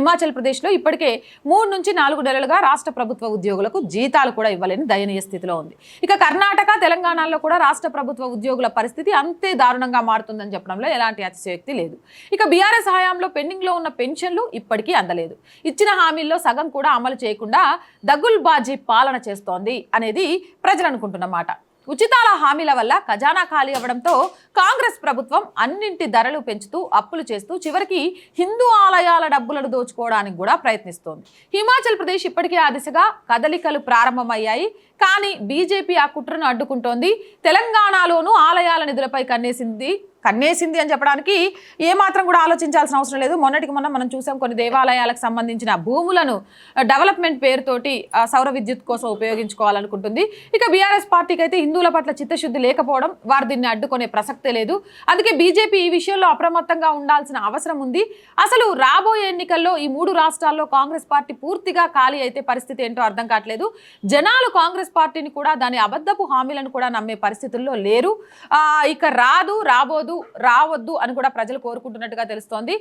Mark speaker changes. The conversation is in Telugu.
Speaker 1: హిమాచల్ ప్రదేశ్లో ఇప్పటికే మూడు నుంచి నాలుగు నెలలుగా రాష్ట్ర ప్రభుత్వ ఉద్యోగులకు జీతాలు కూడా ఇవ్వలేని దయనీయ స్థితిలో ఉంది. ఇక కర్ణాటక తెలంగాణలో కూడా రాష్ట్ర ప్రభుత్వ ఉద్యోగుల పరిస్థితి అంతే దారుణంగా మారుతుందని చెప్పడంలో ఎలాంటి అతిశయోక్తి లేదు. ఇక బీఆర్ఎస్ హయాంలో పెండింగ్లో ఉన్న పెన్షన్లు ఇప్పటికీ అందలేదు. ఇచ్చిన హామీల్లో సగం కూడా అమలు చేయకుండా దగుల్బాజీ పాలన చేస్తోంది అనేది ప్రజలు అనుకుంటున్నమాట ఉచితాల హామీల వల్ల ఖజానా ఖాళీ అవ్వడంతో కాంగ్రెస్ ప్రభుత్వం అన్నింటి ధరలు పెంచుతూ అప్పులు చేస్తూ చివరికి హిందూ ఆలయాల డబ్బులను దోచుకోవడానికి కూడా ప్రయత్నిస్తోంది. హిమాచల్ ప్రదేశ్ ఇప్పటికే ఆ దిశగా కదలికలు ప్రారంభమయ్యాయి. కానీ బీజేపీ ఆ కుట్రను అడ్డుకుంటోంది. తెలంగాణలోనూ ఆలయాల నిధులపై కన్నేసింది కన్నేసింది అని చెప్పడానికి ఏమాత్రం కూడా ఆలోచించాల్సిన అవసరం లేదు. మొన్నటికి మొన్న మనం చూసాం కొన్ని దేవాలయాలకు సంబంధించిన భూములను డెవలప్మెంట్ పేరుతోటి సౌర విద్యుత్ కోసం ఉపయోగించుకోవాలనుకుంటుంది. ఇక బీఆర్ఎస్ పార్టీకి అయితే హిందువుల పట్ల చిత్తశుద్ధి లేకపోవడం వారు దీన్ని అడ్డుకునే ప్రసక్తే లేదు. అందుకే బీజేపీ ఈ విషయంలో అప్రమత్తంగా ఉండాల్సిన అవసరం ఉంది. అసలు రాబోయే ఎన్నికల్లో ఈ మూడు రాష్ట్రాల్లో కాంగ్రెస్ పార్టీ పూర్తిగా ఖాళీ అయితే పరిస్థితి ఏంటో అర్థం కావట్లేదు. జనాలు కాంగ్రెస్ పార్టీని కూడా దాని అబద్ధపు హామీలను కూడా నమ్మే పరిస్థితుల్లో లేరు. ఇక రాదు రాబోదు రావద్దు అని కూడా ప్రజలు కోరుకుంటున్నట్టుగా తెలుస్తోంది.